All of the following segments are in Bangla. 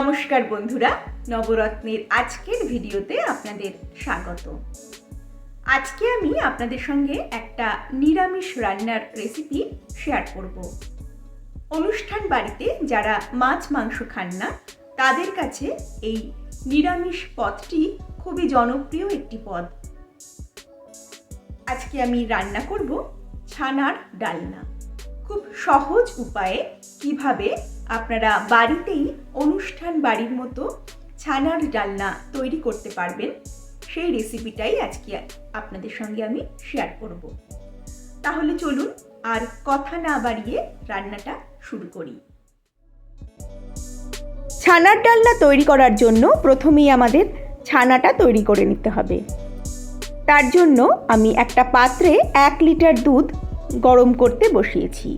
নমস্কার বন্ধুরা, নবরত্নের আজকের ভিডিওতে আপনাদের স্বাগত। আজকে আমি আপনাদের সঙ্গে একটা নিরামিষ রান্নার রেসিপি শেয়ার করব। অনুষ্ঠান বাড়িতে যারা মাছ মাংস খান না, তাদের কাছে এই নিরামিষ পদটি খুবই জনপ্রিয় একটি পদ। আজকে আমি রান্না করব ছানার ডালনা। খুব সহজ উপায়ে কীভাবে আপনারা বাড়িতেই অনুষ্ঠান বাড়ির মতো ছানার ডালনা তৈরি করতে পারবেন, সেই রেসিপিটাই আজকে আপনাদের সঙ্গে আমি শেয়ার করব। তাহলে চলুন আর কথা না বাড়িয়ে রান্নাটা শুরু করি। ছানার ডালনা তৈরি করার জন্য প্রথমেই আমাদের ছানাটা তৈরি করে নিতে হবে। তার জন্য আমি একটা পাত্রে এক লিটার দুধ গরম করতে বসিয়েছি।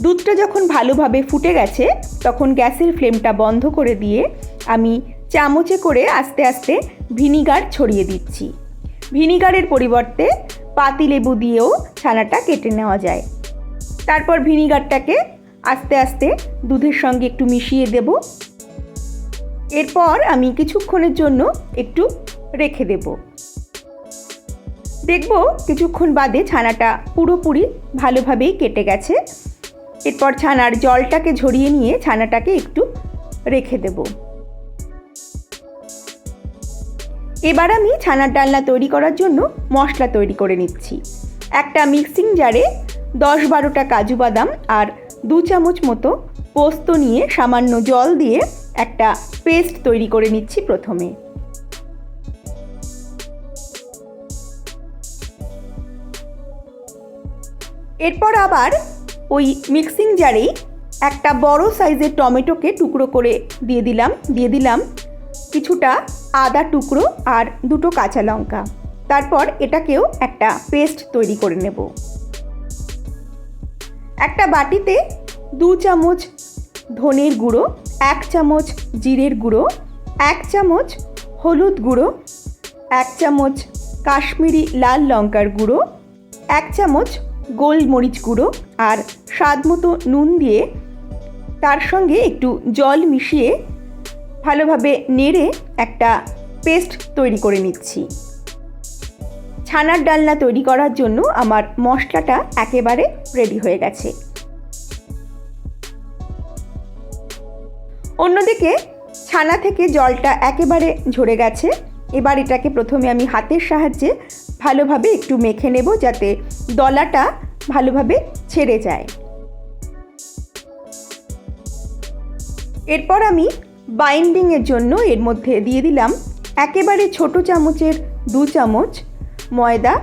দুধটা যখন ভালোভাবে ফুটে গেছে, তখন গ্যাসের ফ্লেমটা বন্ধ করে দিয়ে আমি চামচে করে আস্তে আস্তে ভিনিগার ছড়িয়ে দিচ্ছি। ভিনিগারের পরিবর্তে পাতিলেবু দিয়েও ছানাটা কেটে নেওয়া যায়। তারপর ভিনিগারটাকে আস্তে আস্তে দুধের সঙ্গে একটু মিশিয়ে দেব। এরপর আমি কিছুক্ষণের জন্য একটু রেখে দেবো। দেখব কিছুক্ষণ বাদে ছানাটা পুরোপুরি ভালোভাবেই কেটে গেছে। এরপর ছানার জলটাকে ঝরিয়ে নিয়ে ছানাটাকে একটু রেখে দেব। এবার আমি ছানার ডালনা তৈরি করার জন্য মশলা তৈরি করে নিচ্ছি। একটা মিক্সিং জারে দশ বারোটা কাজু বাদাম আর দু চামচ মতো পোস্ত নিয়ে সামান্য জল দিয়ে একটা পেস্ট তৈরি করে নিচ্ছি প্রথমে। এরপর আবার ওই মিক্সিং জারেই একটা বড় সাইজের টমেটোকে টুকরো করে দিয়ে দিলাম দিয়ে দিলাম কিছুটা আদা টুকরো আর দুটো কাঁচা লঙ্কা। তারপর এটাকেও একটা পেস্ট তৈরি করে নেব। একটা বাটিতে দু চামচ ধনের গুঁড়ো, এক চামচ জিরের গুঁড়ো, এক চামচ হলুদ গুঁড়ো, এক চামচ কাশ্মীরি লাল লঙ্কার গুঁড়ো, এক চামচ গোলমরিচ গুঁড়ো আর স্বাদ মতো নুন দিয়ে তার সঙ্গে একটু জল মিশিয়ে ভালোভাবে নেড়ে একটা পেস্ট তৈরি করে নিচ্ছি। ছানার ডালনা তৈরি করার জন্য আমার মশলাটা একেবারে রেডি হয়ে গেছে। অন্যদিকে ছানা থেকে জলটা একেবারে ঝরে গেছে। এবার এটাকে প্রথমে আমি হাতের সাহায্যে ভালোভাবে একটু মেখে নেব যাতে দলাটা ভালোভাবে ছেড়ে যায়। এরপর আমি বাইন্ডিংয়ের জন্য এর মধ্যে দিয়ে দিলাম একেবারে ছোট চামচের দু চামচ ময়দা,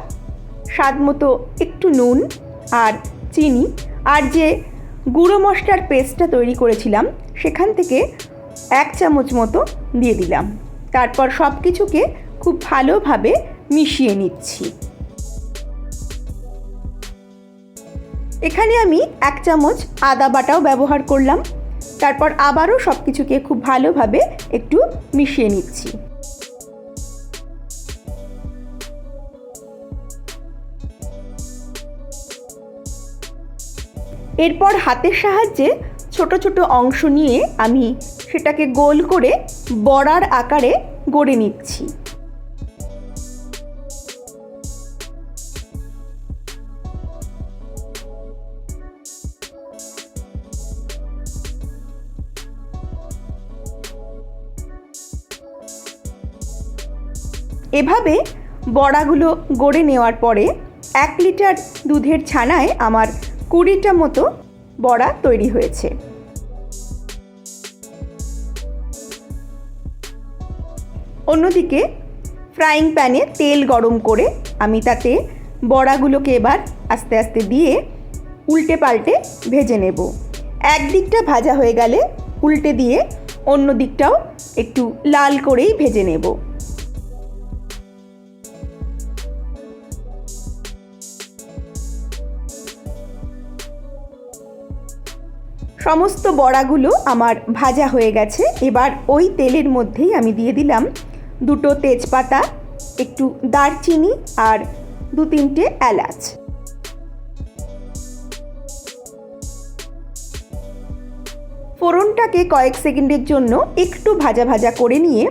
স্বাদ মতো একটু নুন আর চিনি। আর যে গুঁড়ো মশলার পেস্টটা তৈরি করেছিলাম, সেখান থেকে এক চামচ মতো দিয়ে দিলাম। তারপর সব কিছুকে খুব ভালোভাবে মিশিয়ে নিচ্ছি। এখানে আমি এক চামচ আদা বাটাও ব্যবহার করলাম। তারপর আবারও সব কিছুকে খুব ভালোভাবে একটু মিশিয়ে নিচ্ছি। এরপর হাতের সাহায্যে ছোট ছোট অংশ নিয়ে আমি সেটাকে গোল করে বড়ার আকারে গড়ে নিচ্ছি। এভাবে বড়াগুলো গড়ে নেওয়ার পরে এক লিটার দুধের ছানায় আমার কুড়িটা মতো বড়া তৈরি হয়েছে। অন্যদিকে ফ্রাইং প্যানে তেল গরম করে আমি তাতে বড়াগুলোকে এবার আস্তে আস্তে দিয়ে উল্টে পাল্টে ভেজে নেব। এক দিকটা ভাজা হয়ে গেলে উল্টে দিয়ে অন্য দিকটাও একটু লাল করেই ভেজে নেব। সমস্ত বড়াগুলো আমার ভাজা হয়ে গেছে। এবার ওই তেলের মধ্যেই আমি দিয়ে দিলাম দুটো তেজপাতা, একটু দারচিনি আর দু তিনটে এলাচ। ফোড়নটাকে কয়েক সেকেন্ডের জন্য একটু ভাজা ভাজা করে নিয়ে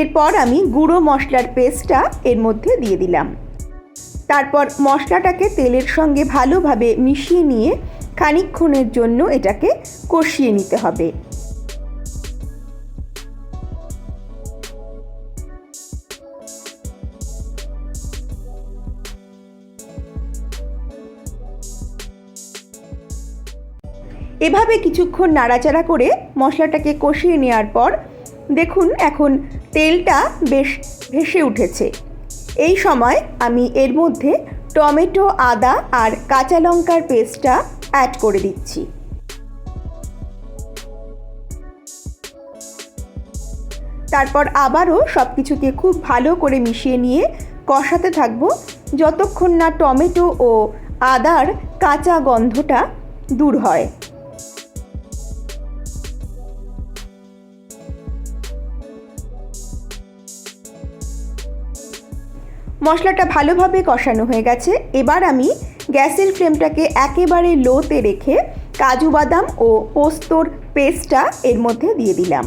এরপর আমি গুঁড়ো মশলার পেস্টটা এর মধ্যে দিয়ে দিলাম। তারপর মশলাটাকে তেলের সঙ্গে ভালোভাবে মিশিয়ে নিয়ে খানিকক্ষণের জন্য এটাকে কষিয়ে নিতে হবে। এভাবে কিছুক্ষণ নাড়াচাড়া করে মশলাটাকে কষিয়ে নেওয়ার পর দেখুন এখন তেলটা বেশ ভেসে উঠেছে। এই সময় আমি এর মধ্যে টমেটো, আদা আর কাঁচা লঙ্কার পেস্টটা অ্যাড করে দিচ্ছি। তারপর আবারও সব কিছুকে খুব ভালো করে মিশিয়ে নিয়ে কষাতে থাকব। যতক্ষণ না টমেটো ও আদার কাঁচা গন্ধটা দূর হয়। মশলাটা ভালোভাবে কষানো হয়ে গেছে। এবার আমি গ্যাসের ফ্লেমটাকে একেবারে লোতে রেখে কাজু বাদাম ও পোস্তর পেস্টটা এর মধ্যে দিয়ে দিলাম।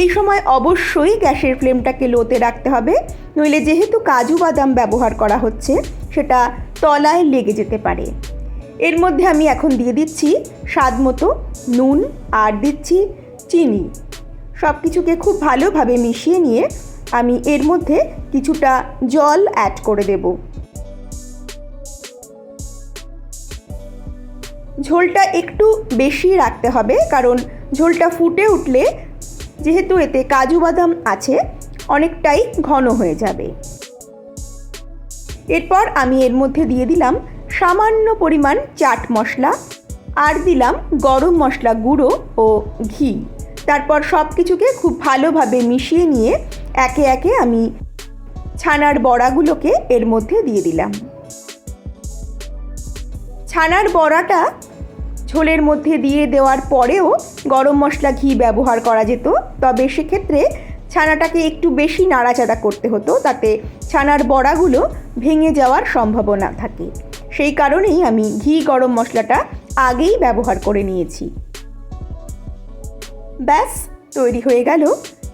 এই সময় অবশ্যই গ্যাসের ফ্লেমটাকে লোতে রাখতে হবে, নইলে যেহেতু কাজু বাদাম ব্যবহার করা হচ্ছে, সেটা তলায় লেগে যেতে পারে। এর মধ্যে আমি এখন দিয়ে দিচ্ছি স্বাদ মতো নুন আর দিচ্ছি চিনি। সব কিছুকে খুব ভালোভাবে মিশিয়ে নিয়ে আমি এর মধ্যে কিছুটা জল অ্যাড করে দেব। ঝোলটা একটু বেশি রাখতে হবে, কারণ ঝোলটা ফুটে উঠলে যেহেতু এতে কাজু বাদাম আছে, অনেকটাই ঘন হয়ে যাবে। এরপর আমি এর মধ্যে দিয়ে দিলাম সামান্য পরিমাণ চাট মশলা, আর দিলাম গরম মশলা গুঁড়ো ও ঘি। তারপর সব কিছুকে খুব ভালোভাবে মিশিয়ে নিয়ে একে একে আমি ছানার বড়াগুলোকে এর মধ্যে দিয়ে দিলাম। ছানার বড়াটা ঝোলের মধ্যে দিয়ে দেওয়ার পরেও গরম মশলা ঘি ব্যবহার করা যেত। তবে সেক্ষেত্রে ছানাটাকে একটু বেশি নাড়াচাড়া করতে হতো, তাতে ছানার বড়াগুলো ভেঙে যাওয়ার সম্ভাবনা থাকে। সেই কারণেই আমি ঘি গরম মশলাটা আগেই ব্যবহার করে নিয়েছি। ব্যাস, তৈরি হয়ে গেল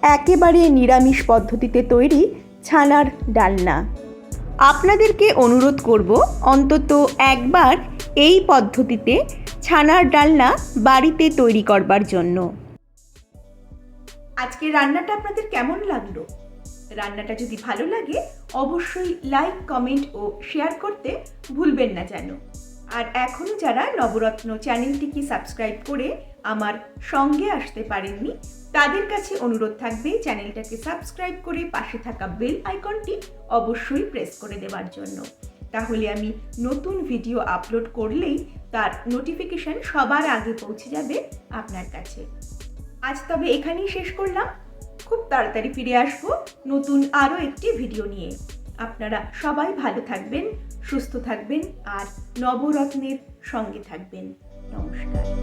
একেবারে নিরামিষ পদ্ধতিতে তৈরি ছানার ডালনা। আপনাদেরকে অনুরোধ করব অন্তত একবার এই পদ্ধতিতে ছানার ডালনা বাড়িতে তৈরি করবার জন্য। আজকে রান্নাটা আপনাদের কেমন লাগল? রান্নাটা যদি ভালো লাগে, অবশ্যই লাইক কমেন্ট ও শেয়ার করতে ভুলবেন না যেন। আর এখনও যারা নবরত্ন চ্যানেলটিকে সাবস্ক্রাইব করে আমার সঙ্গে আসতে পারেননি, তাদের কাছে অনুরোধ থাকবে চ্যানেলটাকে সাবস্ক্রাইব করে পাশে থাকা বেল আইকনটি অবশ্যই প্রেস করে দেওয়ার জন্য। তাহলে আমি নতুন ভিডিও আপলোড করলেই তার নোটিফিকেশান সবার আগে পৌঁছে যাবে আপনার কাছে। আজ তবে এখানেই শেষ করলাম। খুব তাড়াতাড়ি ফিরে আসব নতুন আরও একটি ভিডিও নিয়ে। আপনারা সবাই ভালো থাকবেন, সুস্থ থাকবেন আর নবরত্নের সঙ্গে থাকবেন। নমস্কার।